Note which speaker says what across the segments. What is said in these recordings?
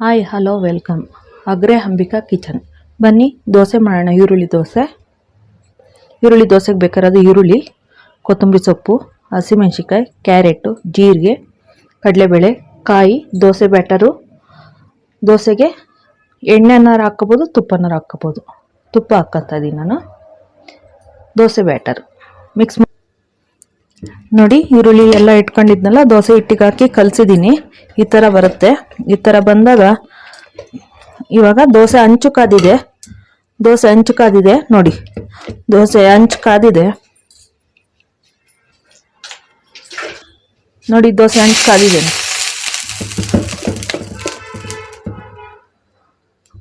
Speaker 1: Hi hello welcome ಅಗ್ರೆ Ambika kitchen ಬನ್ನಿ, ದೋಸೆ ಮಾಡೋಣ. ಈರುಳ್ಳಿ ದೋಸೆ. ಈರುಳ್ಳಿ ದೋಸೆಗೆ ಬೇಕಾಗಿರೋದು ಈರುಳ್ಳಿ, ಕೊತ್ತಂಬರಿ ಸೊಪ್ಪು ಹಸಿಮೆಣ್ಸಿಕಾಯಿ ಕ್ಯಾರೆಟು, ಜೀರಿಗೆ, ಕಡಲೆಬೇಳೆ, ಕಾಯಿ, ದೋಸೆ ಬ್ಯಾಟರು. ದೋಸೆಗೆ ಎಣ್ಣೆನಾರು ಹಾಕ್ಕೋಬೋದು ತುಪ್ಪನಾರು ಹಾಕ್ಕೋಬೋದು ತುಪ್ಪ ಹಾಕ್ಕೊತಾ ಇದ್ದೀನಿ ನಾನು. ದೋಸೆ ಬ್ಯಾಟರ್. ಮಿಕ್ಸ್ ನೋಡಿ, ಈರುಳ್ಳಿ ಎಲ್ಲ ಇಟ್ಕೊಂಡಿದ್ನಲ್ಲ, ದೋಸೆ ಹಿಟ್ಟಿಗೆ ಹಾಕಿ ಕಲಸಿದ್ದೀನಿ ಈ ಥರ ಬರುತ್ತೆ. ಈ ಥರ ಬಂದಾಗ ಇವಾಗ ದೋಸೆ ಹಂಚು ಕಾದಿದೆ. ದೋಸೆ ಹಂಚು ಕಾದಿದೆ. ನೋಡಿ, ದೋಸೆ ಹಂಚು ಕಾದಿದೆ. ನೋಡಿ, ದೋಸೆ ಹಂಚು ಕಾದಿದೆ.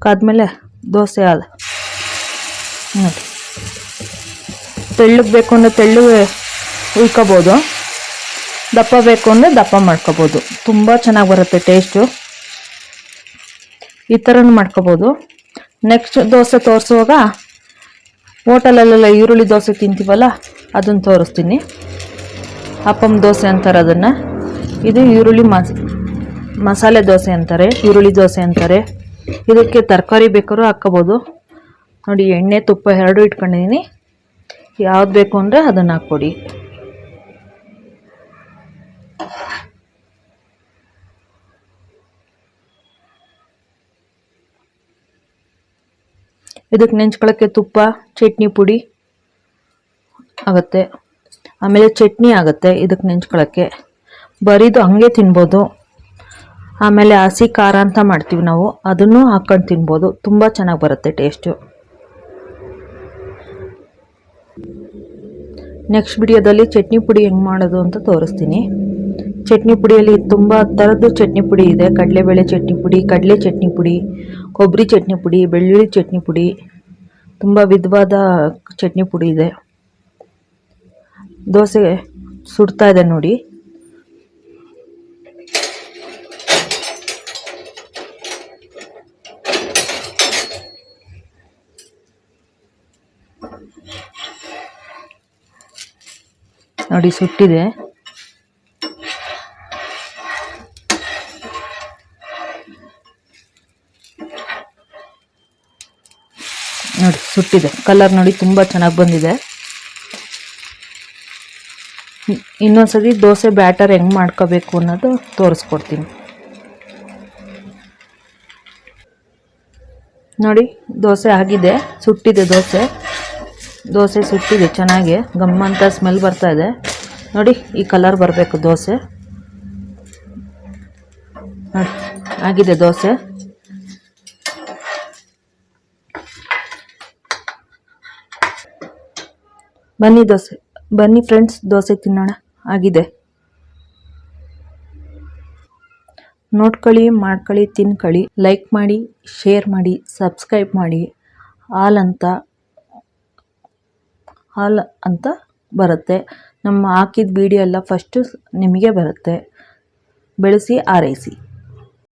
Speaker 1: ಕಾದ್ಮೇಲೆ ದೋಸೆ ಆದ. ನೋಡಿ. ತೆಳ್ಳಗೆ ಬೇಕು ಅಂದರೆ ತೆಳ್ಳಗೆ ಉಯ್ಕೋಬೋದು ದಪ್ಪ ಬೇಕು ಅಂದರೆ ದಪ್ಪ ಮಾಡ್ಕೋಬೋದು. ತುಂಬ ಚೆನ್ನಾಗಿ ಬರುತ್ತೆ ಟೇಸ್ಟು ಈ ಥರನೂ ಮಾಡ್ಕೋಬೋದು. ನೆಕ್ಸ್ಟ್ ದೋಸೆ ತೋರಿಸುವಾಗ ಹೋಟೆಲಲ್ಲೆಲ್ಲ ಈರುಳ್ಳಿ ದೋಸೆ ತಿಂತೀವಲ್ಲ, ಅದನ್ನು ತೋರಿಸ್ತೀನಿ. ಅಪ್ಪಂ ದೋಸೆ ಅಂತಾರೆ ಅದನ್ನು. ಇದು ಈರುಳ್ಳಿ ಮಸ್, ಮಸಾಲೆ ದೋಸೆ ಅಂತಾರೆ, ಈರುಳ್ಳಿ ದೋಸೆ ಅಂತಾರೆ. ಇದಕ್ಕೆ ತರಕಾರಿ ಬೇಕಾದ್ರೂ ಹಾಕ್ಕೋಬೋದು. ನೋಡಿ, ಎಣ್ಣೆ ತುಪ್ಪ ಎರಡು ಇಟ್ಕೊಂಡಿದ್ದೀನಿ. ಯಾವ್ದು ಬೇಕು ಅಂದರೆ ಅದನ್ನು ಹಾಕ್ಕೊಡಿ. ಇದಕ್ಕೆ ನೆಂಚ್ಕೊಳ್ಳೋಕ್ಕೆ ತುಪ್ಪ, ಚಟ್ನಿ ಪುಡಿ ಆಗುತ್ತೆ. ಆಮೇಲೆ ಚಟ್ನಿ ಆಗುತ್ತೆ ಇದಕ್ಕೆ ನೆಂಚ್ಕೊಳ್ಳೋಕ್ಕೆ ಬರೀದು ಹಂಗೆ ತಿನ್ಬೋದು. ಆಮೇಲೆ ಹಸಿ ಖಾರ ಅಂತ ಮಾಡ್ತೀವಿ ನಾವು. ಅದನ್ನು ಹಾಕ್ಕೊಂಡು ತಿನ್ಬೋದು. ತುಂಬ ಚೆನ್ನಾಗಿ ಬರುತ್ತೆ ಟೇಸ್ಟು. ನೆಕ್ಸ್ಟ್ ವಿಡಿಯೋದಲ್ಲಿ ಚಟ್ನಿ ಪುಡಿ ಹೆಂಗೆ ಮಾಡೋದು ಅಂತ ತೋರಿಸ್ತೀನಿ. ಚಟ್ನಿ ಪುಡಿಯಲ್ಲಿ ತುಂಬ ಥರದ್ದು ಚಟ್ನಿ ಪುಡಿ ಇದೆ. ಕಡಲೆಬೇಳೆ ಚಟ್ನಿ ಪುಡಿ, ಕಡಲೆ ಚಟ್ನಿ ಪುಡಿ, ಕೊಬ್ಬರಿ ಚಟ್ನಿ ಪುಡಿ, ಬೆಳ್ಳುಳ್ಳಿ ಚಟ್ನಿ ಪುಡಿ, ತುಂಬ ವಿಧವಾದ ಚಟ್ನಿ ಪುಡಿ ಇದೆ. ದೋಸೆ ಸುಡ್ತಾ ಇದೆ ನೋಡಿ. ನೋಡಿ, ಸುಟ್ಟಿದೆ. ನೋಡಿ, ಸುಟ್ಟಿದೆ. ಕಲರ್ ನೋಡಿ ತುಂಬ ಚೆನ್ನಾಗಿ ಬಂದಿದೆ. ಇನ್ನೊಂದ್ಸತಿ ದೋಸೆ ಬ್ಯಾಟರ್ ಹೆಂಗೆ ಮಾಡ್ಕೋಬೇಕು ಅನ್ನೋದು ತೋರಿಸ್ಕೊಡ್ತೀನಿ. ನೋಡಿ, ದೋಸೆ ಆಗಿದೆ, ಸುಟ್ಟಿದೆ ದೋಸೆ. ದೋಸೆ ಸುಟ್ಟಿದೆ ಚೆನ್ನಾಗಿ ಗಮ್ಮ ಅಂತ ಸ್ಮೆಲ್ ಬರ್ತಾ ಇದೆ. ನೋಡಿ, ಈ ಕಲರ್ ಬರಬೇಕು ದೋಸೆ. ಆಗಿದೆ ದೋಸೆ. ಬನ್ನಿ ದೋಸೆ, ಬನ್ನಿ ಫ್ರೆಂಡ್ಸ್ ದೋಸೆ ತಿನ್ನೋಣ. ಆಗಿದೆ. ನೋಡ್ಕೊಳ್ಳಿ, ಮಾಡ್ಕೊಳ್ಳಿ, ತಿನ್ಕೊಳ್ಳಿ ಲೈಕ್ ಮಾಡಿ ಶೇರ್ ಮಾಡಿ ಸಬ್ಸ್ಕ್ರೈಬ್ ಮಾಡಿ. ಆಲ್ ಅಂತ, ಹಾಲ್ ಅಂತ ಬರುತ್ತೆ. ನಮ್ಮ ಹಾಕಿದ ವಿಡಿಯೋ ಎಲ್ಲ ಫಸ್ಟು ನಿಮಗೆ ಬರುತ್ತೆ. ಬೆಳೆಸಿ ಆರೈಸಿ